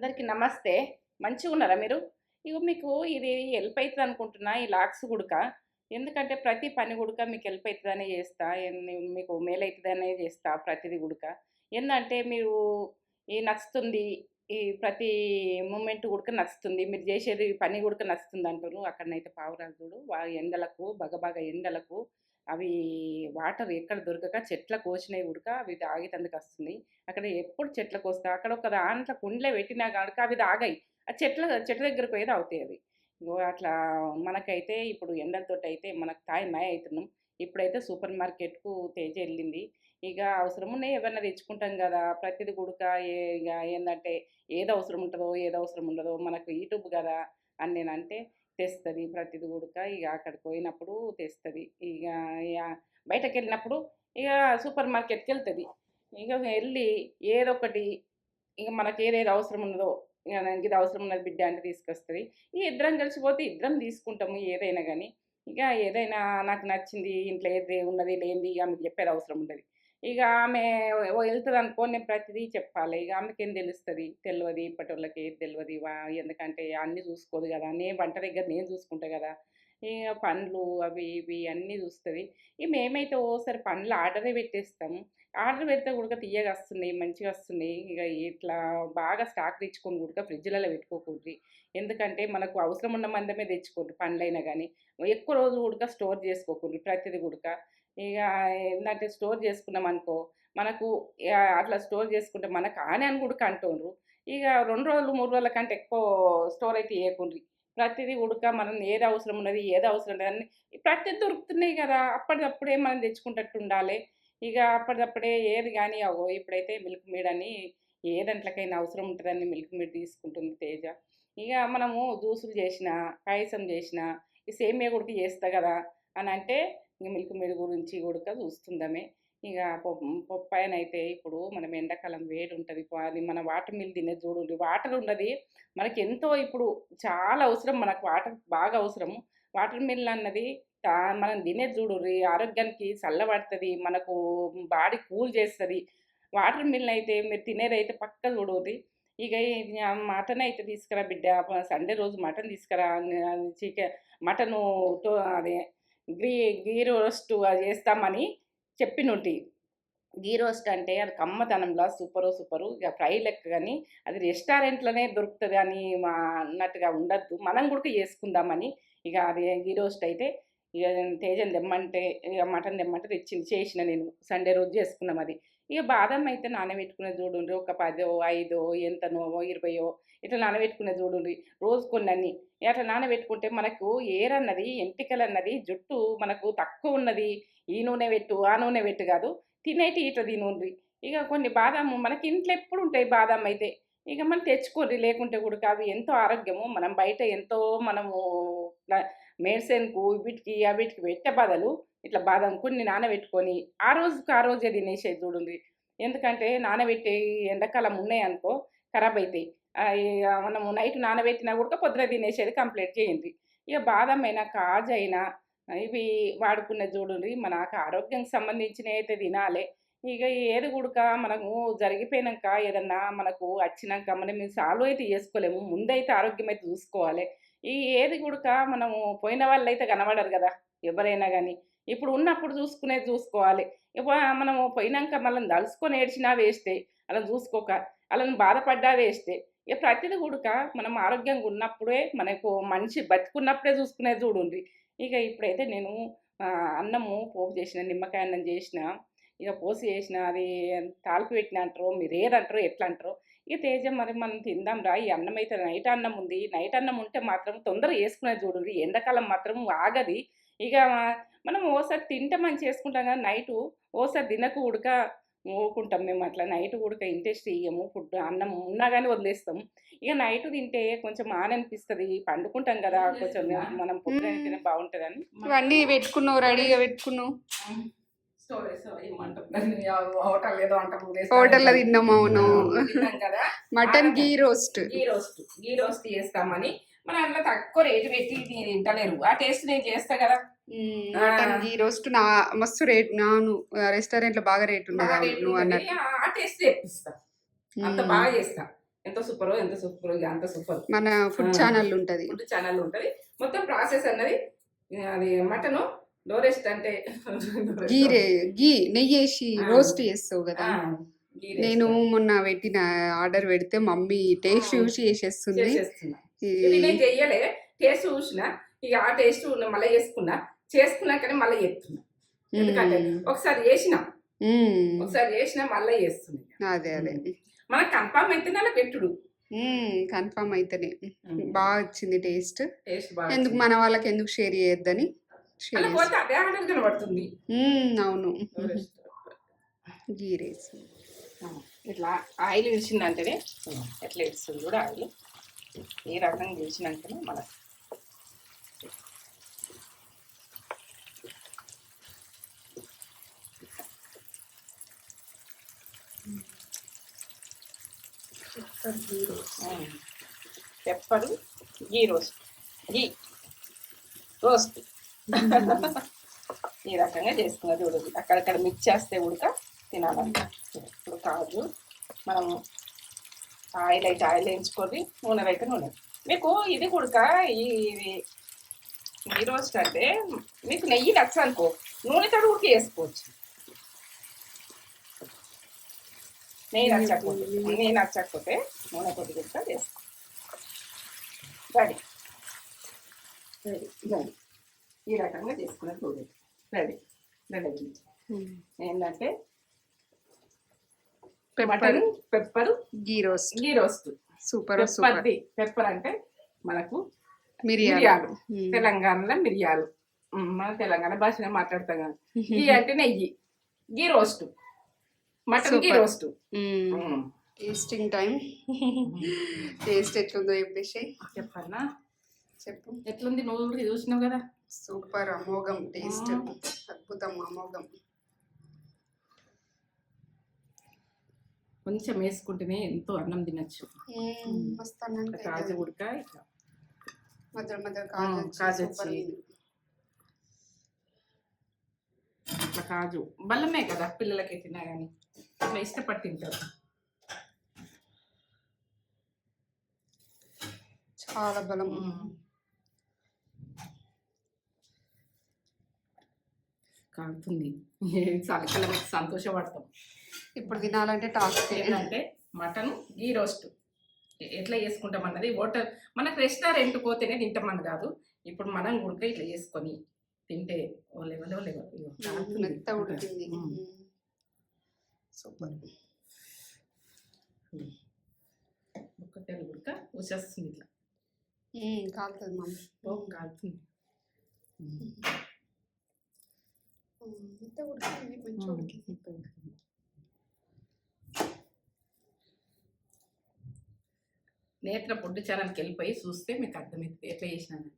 అందరికీ నమస్తే. మంచిగా ఉన్నారా మీరు? ఇగో మీకు ఇది హెల్ప్ అవుతుంది అనుకుంటున్నా ఈ లాక్స్ గుడక. ఎందుకంటే ప్రతి పని గుడక మీకు హెల్ప్ అవుతుందనే చేస్తా మీకు మేలు అవుతుందనే చేస్తా ప్రతిది గుడక. ఏంటంటే మీరు ఈ నచ్చుతుంది ఈ ప్రతి మూమెంట్ గుడక నచ్చుతుంది మీరు చేసేది పని గుడక నచ్చుతుంది అంటారు అక్కడనైతే పావురాజుడు ఎండలకు బగబగ ఎండలకు. అవి వాటర్ ఎక్కడ దొరకక చెట్ల కోసినవి ఉడక అవి తాగేటందుకు వస్తుంది అక్కడ ఎప్పుడు చెట్లు కోస్తా? అక్కడ ఒక దాంట్లో కుండలో పెట్టినా కనుక అవి తాగాయి. ఆ చెట్ల చెట్ల దగ్గరకు పోయేది అవుతాయి అవి. అట్లా మనకైతే ఇప్పుడు ఎండలతో అయితే మనకు తాయి మాయ అవుతున్నాం ఇప్పుడైతే సూపర్ మార్కెట్కు తేజ వెళ్ళింది. ఇక అవసరం ఉన్నాయి ఏమన్నా తెచ్చుకుంటాం కదా. ప్రతిది గుడక ఏ ఇక ఏంటంటే ఏది అవసరం ఉంటుందో ఏది అవసరం ఉండదో మనకు యూట్యూబ్ కదా అని నేనంటే తెస్తుంది ప్రతిది ఉడక. ఇక అక్కడికి పోయినప్పుడు తెస్తుంది. ఇక ఇక బయటకు వెళ్ళినప్పుడు ఇక సూపర్ మార్కెట్కి వెళ్తుంది ఇక వెళ్ళి ఏదో ఒకటి ఇక మనకి ఏదేది అవసరం ఉన్నదో ఇక నాకు ఇది అవసరం ఉన్నది బిడ్డ అంటే తీసుకొస్తుంది. ఈ ఇద్దరం కలిసిపోతే ఇద్దరం తీసుకుంటాము ఏదైనా కానీ ఇక ఏదైనా నాకు నచ్చింది ఇంట్లో ఏది ఉన్నది లేనిది ఇక మీకు చెప్పేది అవసరం ఉండదు. ఇక ఆమె వెళ్తుంది అనుకో నేను ప్రతిదీ చెప్పాలి. ఇక ఆమెకి ఏం తెలుస్తుంది? తెలియదు ఇప్పటి వాళ్ళకి ఏది తెలియదు వా ఎందుకంటే అన్నీ చూసుకోదు కదా. నేను వంట దగ్గర నేను చూసుకుంటా కదా. ఇక పండ్లు అవి ఇవి అన్నీ చూస్తుంది. ఇక మేమైతే ఓసారి పండ్లు ఆర్డరే పెట్టేస్తాము ఆర్డర్ పెడితే కూడా తీయగా వస్తున్నాయి మంచిగా వస్తున్నాయి ఇక ఇట్లా బాగా స్టాక్ తెచ్చుకొని కూడా ఫ్రిడ్జ్లలో పెట్టుకోకూడదు. ఎందుకంటే మనకు అవసరం ఉన్న మందమే తెచ్చుకోండి పండ్లైనా కానీ ఎక్కువ రోజులు కూడా స్టోర్ చేసుకోకూడదు ప్రతిది కూడా ఇక ఏంటంటే స్టోర్ చేసుకున్నాం అనుకో మనకు అట్లా స్టోర్ చేసుకుంటే మనకు ఆనే అని కూడా అంటుండ్రు ఇక రెండు రోజులు మూడు రోజుల కంటే ఎక్కువ స్టోర్ అయితే వేయకుండ్రి ప్రతిదీ ఉడక మనం ఏది అవసరం ఉన్నది ఏది అవసరం లేదని ప్రతి దొరుకుతున్నాయి కదా. అప్పటికప్పుడే మనం తెచ్చుకుంటట్టు ఉండాలి. ఇక అప్పటికప్పుడే ఏది కానీ అవో ఇప్పుడైతే మిల్క్ మీడ్ అని ఏ దాంట్లోకైనా అవసరం ఉంటుందని మిల్క్ మీడ్ తీసుకుంటుంది తేజ. ఇక మనము జ్యూసులు చేసిన పాయసం చేసిన ఈ సేమియా కూడా చేస్తా కదా అని అంటే ఇక మిల్క్ మేడ్ గురించి కూడా చూస్తుందామే. ఇక పప్పాయన అయితే ఇప్పుడు మనం ఎండాకాలం వేడి ఉంటుంది అది మన వాటర్ మిల్ తినే చూడండి. వాటర్ ఉన్నది మనకి ఎంతో ఇప్పుడు చాలా అవసరం. మనకు వాటర్ బాగా అవసరం. వాటర్ మిల్ అన్నది మనం తినే చూడుర్రి ఆరోగ్యానికి చల్లబడుతుంది. మనకు బాడీ కూల్ చేస్తుంది. వాటర్ మిల్ అయితే మీరు తినేది అయితే పక్క చూడదు ఇక మటన్ అయితే తీసుకురా బిడ్డ. సండే రోజు మటన్ తీసుకురా చికెన్ మటను అదే గ్రీ గీ రోస్ట్ అది చేస్తామని చెప్పినుంటి. గీ రోస్ట్ అంటే అది కమ్మతనంలో సూపరు సూపరు. ఇక ఫ్రై లెక్క కానీ అది రెస్టారెంట్లోనే దొరుకుతుంది అని మా అన్నట్టుగా ఉండద్దు. మనం కూడా చేసుకుందామని ఇక అది గీ రోస్ట్ అయితే ఇక తేజని తెమ్మంటే ఇక మటన్ తెమ్మంటే తెచ్చింది చేసిన నేను. సండే రోజు చేసుకున్నాం అది. ఇక బాదం అయితే నానబెట్టుకునే చూడుండ్రి. ఒక పదో ఐదో ఎంతనో ఇరవయో ఇట్లా నానబెట్టుకునే చూడుండ్రి. రోజు కొన్ని అన్ని అట్లా నానబెట్టుకుంటే మనకు ఏర్ అన్నది ఎంటికలు అన్నది జుట్టు మనకు తక్కువ ఉన్నది. ఈ నూనె పెట్టు ఆ నూనె పెట్టు కాదు. తినేటి ఇట్లా తినుండ్రి. ఇక కొన్ని బాదాము మనకి ఇంట్లో ఎప్పుడు ఉంటాయి బాదాం అయితే. ఇక మనం తెచ్చుకోండి లేకుంటే కూడా అవి ఎంతో ఆరోగ్యము మనం బయట ఎంతో మనము మెడిసిన్కు వీటికి అవిటికి పెట్టే బదులు ఇట్లా బాదం కొన్ని నానబెట్టుకొని ఆ రోజుకి ఆ రోజే తినేసేది చూడండి ఎందుకంటే నానబెట్టే ఎండాకాలం ఉన్నాయనుకో ఖరాబ్ అవుతాయి ఇక మనము నైట్ నానబెట్టినా కూడా పొద్దున తినేసేది కంప్లీట్ చేయండి. ఇక బాదం అయినా కాజు అయినా ఇవి వాడుకున్న చూడండి మనకు ఆరోగ్యానికి సంబంధించినవి అయితే తినాలి. ఇక ఏది కూడక మనము జరిగిపోయినాక ఏదన్నా మనకు వచ్చినాక మనం సాల్వ్ అయితే చేసుకోలేము. ముందైతే ఆరోగ్యం అయితే చూసుకోవాలి. ఈ ఏది కూడక మనము పోయిన వాళ్ళు అయితే కనబడరు కదా ఎవరైనా కానీ ఇప్పుడు ఉన్నప్పుడు చూసుకునేది చూసుకోవాలి. ఇప్పుడు మనము పోయినాక మళ్ళీ దలుచుకొని ఏడ్చినా వేస్తే అలా చూసుకోక అలా బాధపడ్డా వేస్తే ఇక ప్రతిది కూడక మనం ఆరోగ్యంగా ఉన్నప్పుడే మనకు మనిషి బతుకున్నప్పుడే చూసుకునేది చూడండి ఇక ఇప్పుడైతే నేను అన్నము పోపు చేసిన నిమ్మకాయ అన్నం చేసిన ఇక పోసి చేసిన అది తాలిపి పెట్టిన అంటారు మీరు ఏదంటారు ఎట్లా అంటారు ఇక తేజ మరి మనం తిందాం రా ఈ అన్నం అయితే నైట్ అన్నం ఉంది. నైట్ అన్నం ఉంటే మాత్రం తొందరగా వేసుకునేది చూడండి ఎండాకాలం మాత్రం ఆగది. ఇక మనం ఓసారి తింటే మంచి చేసుకుంటాం కదా నైటు ఓసారి తినక ఉడక ఊరుకుంటాం మేము అట్లా. నైట్ ఉడక ఇంట్రెస్ట్ ఇయ్యము ఫుడ్ అన్నం ఉన్నా కానీ వదిలేస్తాం. ఇక నైట్ తింటే కొంచెం ఆననిపిస్తుంది పండుకుంటాం కదా కొంచెం మనం పొద్దున తినే బాగుంటుందని. ఇవన్నీ పెట్టుకున్నావు రెడీగా పెట్టుకున్నావు? హోటల్లో తిన్నాం అవును. Mutton ghee roast. Ghee roast ghee roast చేస్తామని మన అందులో తక్కువ రేటు పెట్టి తింటలేరు ఆ టేస్ట్ నేను చేస్తా కదా. గీ రోస్ట్ నా మస్తు రేట్ నాను రెస్టారెంట్లో బాగా రేట్ ఉండేది నువ్వు. అన్నట్టు. ఆ- టేస్ట్ తెప్పిస్తా అంత బాగా చేస్తా. ఎంత సూపరో ఎంత సూపర్ అంత సూపర్. మన ఫుడ్. ఛానల్ ఉంటది. ఫుడ్ ఛానల్ ఉంటుంది. మొత్తం ప్రాసెస్ అన్నది అది మటన్ డోరెస్ట్ అంటే గీ రే గీ నెయ్యి వేసి. రోస్ట్ చేస్తావు కదా. నేను మొన్న పెట్టిన ఆర్డర్ పెడితే మమ్మీ టేస్ట్. చూసి చేసేస్తుంది. ఈ- ఇది నేను చెయ్యలే. టేస్ట్ చూసిన ఇక ఆ టేస్ట్ మళ్ళీ చేసుకున్నా చేసుకున్నాకనే మళ్ళీ చేస్తున్నా ఎందుకంటే. ఒకసారి చేసిన. ఒకసారి చేసిన మళ్ళీ చేస్తున్నా. అదే అదే. మనకు కన్ఫామ్ అయితే అలా పెట్టుడు. కన్ఫర్మ్ అయితేనే. బాగా వచ్చింది టేస్ట్. ఎందుకు మన వాళ్ళకి ఎందుకు షేర్ చేయొద్దని కనబడుతుంది. అవును. గీ రైస్. ఇట్లా ఆయిల్ ఇడిచిందంటేనే ఎట్లా ఇడుస్తుంది కూడా ఆయిల్. ఏ రకంగా ఇడిచినాకనే మనకు pepper ghee roast. Ghee roast. ఈ రకంగా చేసుకున్నది ఉడక అక్కడక్కడ మిక్స్ చేస్తే ఉడక తినాలంట ఇప్పుడు కాజు మనం ఆయిల్ అయితే ఆయిల్ వేయించుకొని నూనె అయితే నూనె. మీకు ఇది కుడక ఈ ఇది ఈ రోస్ట్ అంటే మీకు నెయ్యి నచ్చనుకో నూనె తోడు ఉడికి వేసుకోవచ్చు. నెయ్యి నచ్చకపోతే నెయ్యి నచ్చకపోతే నూనె తోటి కూడా వేసుకో. రెడీ. Ready ready. ఈ రకంగా చేసుకున్నది చూడండి రెడీ. రెడీ ఏంటంటే mutton pepper ghee roast. Ghee roast. Super super. Pepper అంటే మనకు మిరియాలు. తెలంగాణలో మిరియాలు. మన తెలంగాణ భాషలో మాట్లాడతాం కదా. గీ అంటే నెయ్యి. Ghee roast. Mutton ghee. Roast. Tasting time. Taste ఎట్లుందో చెప్పేసి చెప్పన్నా? చెప్పు. ఎట్లుంది? నువ్వు చూసినావు కదా. సూపర్ అమోఘం టేస్ట్. అద్భుతం అమోఘం. కొంచెం వేసుకుంటేనే ఎంతో అన్నం తినచ్చు. కాజు. ఉడక కాజు వచ్చి. ఇట్లా కాజు. బల్లమే కదా పిల్లలకి తిన్నా కానీ ఇట్లా ఇష్టపడి తింటారు. చాలా బలం. కాలుతుంది సంతోషపడతాం. ఇప్పుడు తినాలంటే టాస్క్ ఏంటంటే మటన్ గీ రోస్ట్. ఎట్లా చేసుకుంటాం అన్నది హోటల్ మనకు రెస్టారెంట్ పోతేనే తింటామని కాదు. ఇప్పుడు మనం ఉడక ఇట్లా చేసుకొని తింటే ఓ లెవెల్ ఓ లెవెల్. సూపర్. ఒక్క తెలు ఉడక వచ్చేస్తుంది ఇట్లా. కాలుతుంది మమ్మీ ఓ కాలుతుంది. మెత్త ఉడికింది మంచిగా ఉడికింది. నేత్ర ఫుడ్ ఛానల్కి వెళ్ళిపోయి చూస్తే మీకు అర్థమవుతుంది ఎట్లా చేసినాను?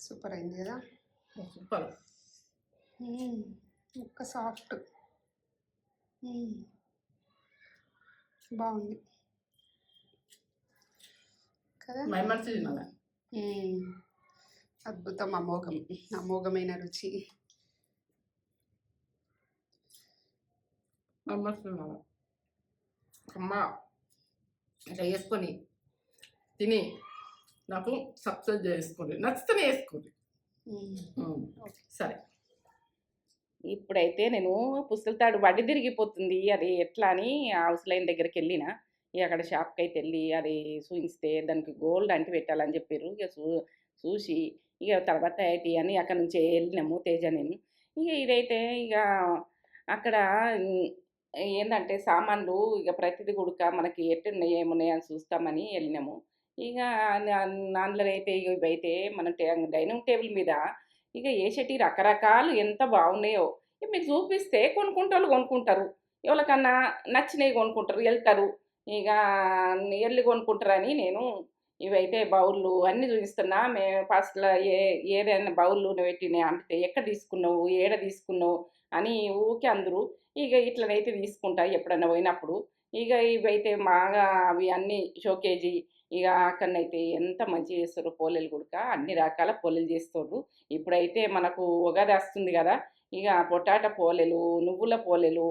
సూపర్ అయింది కదా? సూపర్. ముక్క సాఫ్ట్. బాగుంది. కదా? మనసు. అద్భుతం అమోఘం. అమోఘమైన రుచి. మై అమ్మ. ఇట్లా వేసుకొని తిని నాకు సబ్స్క్రైబ్ చేసుకోండి. నచ్చితేనే వేసుకోండి. సరే. ఇప్పుడైతే నేను పుస్తలతాడు వడ్డీ తిరిగిపోతుంది. అది ఎట్లా అని హౌస్ లైన్ దగ్గరికి వెళ్ళిన. ఇక అక్కడ షాప్కి అయితే వెళ్ళి అది చూపిస్తే దానికి గోల్డ్ అంటి పెట్టాలని చెప్పారు. ఇక చూ చూసి ఇక తర్వాత అయితే అని అక్కడ నుంచి వెళ్ళినాము తేజ నేను ఇక ఇదైతే ఇక అక్కడ ఏంటంటే సామాన్లు ఇక ప్రతిది గుడక మనకి ఎట్టున్నాయి ఏమున్నాయి అని చూస్తామని వెళ్ళినాము. ఇక అందులో అయితే ఇక ఇవైతే మన డైనింగ్ టేబుల్ మీద ఇక వేసేటి రకరకాలు ఎంత బాగున్నాయో. ఇక మీకు చూపిస్తే కొనుక్కుంటారు కొనుక్కుంటారు. ఎవరికన్నా నచ్చినవి కొనుక్కుంటారు వెళ్తారు. ఇక వెళ్ళి కొనుక్కుంటారని నేను ఇవైతే బౌళ్ళు అన్నీ చూపిస్తున్నా. మేము ఫస్ట్లో ఏ ఏదైనా బౌళ్ళు పెట్టినాయి అంటే ఎక్కడ తీసుకున్నావు ఏడ తీసుకున్నావు అని ఊకే అందరూ ఇక ఇట్లనైతే తీసుకుంటా ఎప్పుడన్నా పోయినప్పుడు. ఇక ఇవైతే బాగా అవి అన్నీ షోకేజీ ఇక అక్కడనైతే ఎంత మంచిగా చేస్తారు పోలేలు గుడక అన్ని రకాల పోలేలు చేస్తారు ఇప్పుడైతే మనకు ఉగాది వస్తుంది కదా ఇక పొటాటా పోలేలు నువ్వుల పోలేలు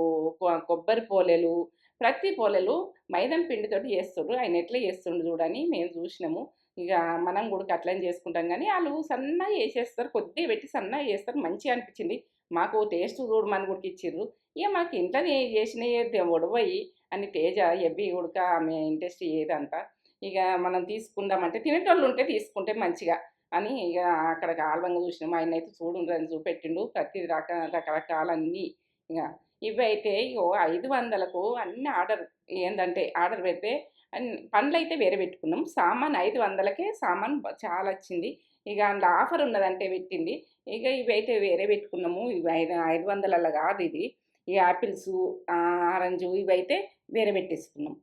కొబ్బరి పోలేలు ప్రతి పోలేలు మైదం పిండితోటి చేస్తుండ్రు ఆయన ఎట్లా చేస్తుండ్రు చూడని మేము చూసినాము. ఇక మనం కూడా అట్లనే చేసుకుంటాం కానీ వాళ్ళు సన్నగా చేసేస్తారు కొద్దిగా పెట్టి సన్నగా చేస్తారు. మంచిగా అనిపించింది. మాకు టేస్ట్ చూడమని కూడా ఇచ్చిర్రు. ఇక మాకు ఇంట్లో చేసినవి ఉడవయి అని తేజ ఎవ్వి ఉడక ఆమె ఇంట్రెస్ట్ ఏదంతా ఇక మనం తీసుకుందామంటే తినేటోళ్ళు ఉంటే తీసుకుంటే మంచిగా అని ఇక అక్కడ ఆల్బంగా చూసినాం. ఆయన అయితే చూడుండ్రని చూపెట్టిండు. ప్రతి రక రకరకాలన్నీ ఇక ఇవి అయితే ఇగో ఐదు వందలకు అన్ని ఆర్డర్. ఏంటంటే ఆర్డర్ పెడితే అండ్ పండ్లు అయితే వేరే పెట్టుకున్నాం. సామాన్ ఐదు వందలకే సామాన్ చాలా వచ్చింది. ఇక అందులో ఆఫర్ ఉన్నదంటే పెట్టింది. ఇక ఇవి అయితే వేరే పెట్టుకున్నాము. ఇవి ఐదు ఐదు వందలలో కాదు ఇది. ఈ యాపిల్స్ ఆరెంజ్ ఇవి అయితే వేరే పెట్టేసుకున్నాం.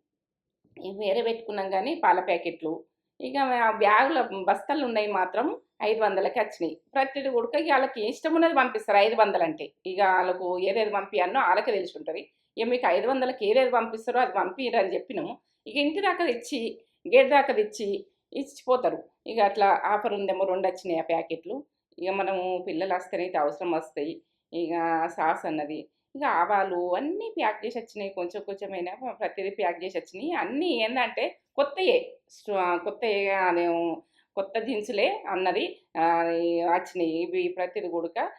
ఇవి వేరే పెట్టుకున్నాం కానీ పాల ప్యాకెట్లు. ఇక బ్యాగుల బస్తాలు ఉన్నాయి మాత్రం ఐదు వందలకి వచ్చినాయి. ప్రతిది ఉడక వాళ్ళకి ఇష్టం ఉన్నది పంపిస్తారు ఐదు వందలు అంటే ఇక వాళ్ళకు ఏదేది పంపియానో వాళ్ళకే తెలిసి ఉంటుంది ఇక మీకు ఐదు వందలకి ఏదేది పంపిస్తారో అది పంపిరు అని చెప్పినాము. ఇక ఇంటి దాకా తెచ్చి గేట్ దాకా తెచ్చి ఇచ్చిపోతారు. ఇక అట్లా ఆఫర్ ఉందేమో రెండు వచ్చినాయి ఆ ప్యాకెట్లు. ఇక మనము పిల్లలు వస్తేనైతే అవసరం వస్తాయి. ఇక సాస్ అన్నది ఇక ఆవాలు అన్నీ ప్యాక్ చేసి వచ్చినాయి. కొంచెం కొంచెమైనా ప్రతిదీ ప్యాక్ చేసి వచ్చినాయి. అన్నీ ఏంటంటే కొత్తయే. స్ట- కొత్తయే కొత్త దినుసులే అన్నది వచ్చినాయి. ఇవి ప్రతిది కూడక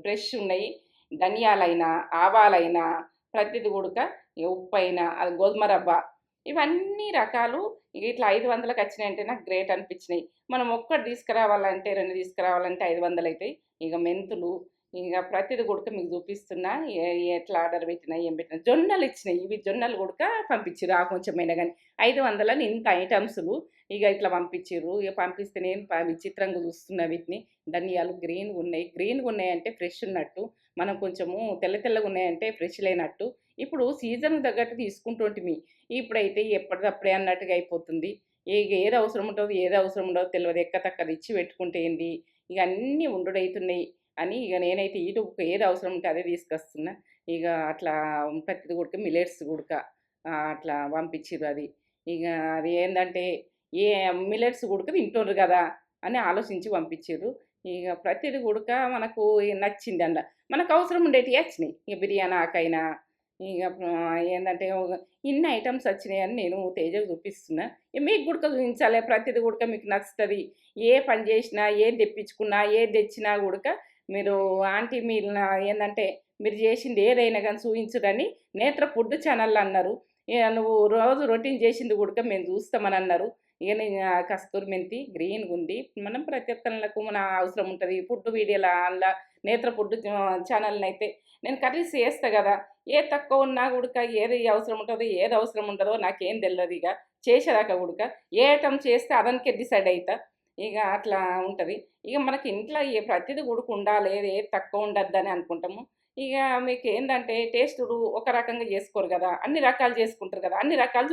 ఫ్రెష్ ఉన్నాయి. ధనియాలైనా ఆవాలైనా ప్రతిది కూడక ఉప్పు అయినా అది గోధుమ రవ్వ ఇవన్నీ రకాలు ఇట్లా ఐదు వందలకు వచ్చినాయంటే నాకు గ్రేట్ అనిపించినాయి. మనం ఒక్కటి తీసుకురావాలంటే రెండు తీసుకురావాలంటే ఐదు వందలు అవుతాయి. ఇక మెంతులు ఇక ప్రతిది కొడుక మీకు చూపిస్తున్నా. ఎట్లా ఆర్డర్ పెట్టినా ఏం పెట్టినా జొన్నలు ఇచ్చినాయి. ఇవి జొన్నలు కొడుక పంపించారు ఆ కొంచెమైనా కానీ. ఐదు వందలని ఇంత ఐటమ్స్లు ఇక ఇట్లా పంపించారు ఇక పంపిస్తే నేను విచిత్రంగా చూస్తున్నా వీటిని. ధనియాలు గ్రీన్గా ఉన్నాయి. గ్రీన్గా ఉన్నాయంటే ఫ్రెష్ ఉన్నట్టు మనం కొంచెము తెల్ల తెల్లగా ఉన్నాయంటే ఫ్రెష్ లేనట్టు ఇప్పుడు సీజన్ తగ్గట్టు తీసుకుంటుంటిమి ఇప్పుడైతే ఎప్పటిదప్పుడే అన్నట్టుగా అయిపోతుంది. ఇక ఏది అవసరం ఉంటుంది ఏది అవసరం ఉండదు తెలియదు ఎక్క తక్కది ఇచ్చి పెట్టుకుంటే ఏంది? ఇక అన్నీ ఉండుడైతున్నాయి అని ఇక నేనైతే యూట్యూబ్కి ఏది అవసరం ఉంటే అదే తీసుకొస్తున్నా. ఇక అట్లా ప్రతిది కూడా మిలెట్స్ గుడక అట్లా పంపించిర్రు అది. ఇక అది ఏంటంటే ఏ మిలెట్స్ కూడా తింటుర్రు కదా అని ఆలోచించి పంపించారు ఇక ప్రతిది గుడక మనకు నచ్చింది అంద మనకు అవసరం ఉండేటి వచ్చినాయి. ఇక బిర్యానీ ఆకైనా ఇక ఏంటంటే ఇన్ని ఐటమ్స్ వచ్చినాయి అని నేను తేజకు చూపిస్తున్నా. మీకు గుడక చూపించాలి ప్రతిది గుడక మీకు నచ్చుతుంది. ఏ పని చేసినా ఏది తెప్పించుకున్నా ఏది తెచ్చినా గుడక మీరు ఆంటీ మీరు ఏంటంటే మీరు చేసింది ఏదైనా కానీ చూపించుడని నేత్ర ఫుడ్ ఛానల్ అన్నారు. ఇక నువ్వు రోజు రొటీన్ చేసింది గుడక మేము చూస్తామని అన్నారు. ఇక నేను కస్తూరి మెంతి గ్రీన్గా ఉంది. మనం ప్రత్యర్థనలకు మన అవసరం ఉంటుంది. ఫుడ్ వీడియోల అలా నేత్ర ఫుడ్ ఛానల్ని అయితే నేను కర్రీస్ చేస్తా కదా ఏ తక్కువ ఉన్నా కూడా ఏది అవసరం ఉంటుందో ఏది అవసరం ఉంటుందో నాకేం తెలియదు ఇక చేసేదాకా కూడా ఏ ఐటమ్ చేస్తే అదనికే డిసైడ్ అవుతా ఇక అట్లా ఉంటుంది. ఇక మనకి ఇంట్లో ఏ ప్రతిదీ కూడా ఉండాలి ఏది తక్కువ ఉండద్దు అని అనుకుంటాము. ఇక మీకు ఏంటంటే టేస్టుడు ఒక రకంగా చేసుకోరు కదా అన్ని రకాలు చేసుకుంటారు కదా అన్ని రకాలు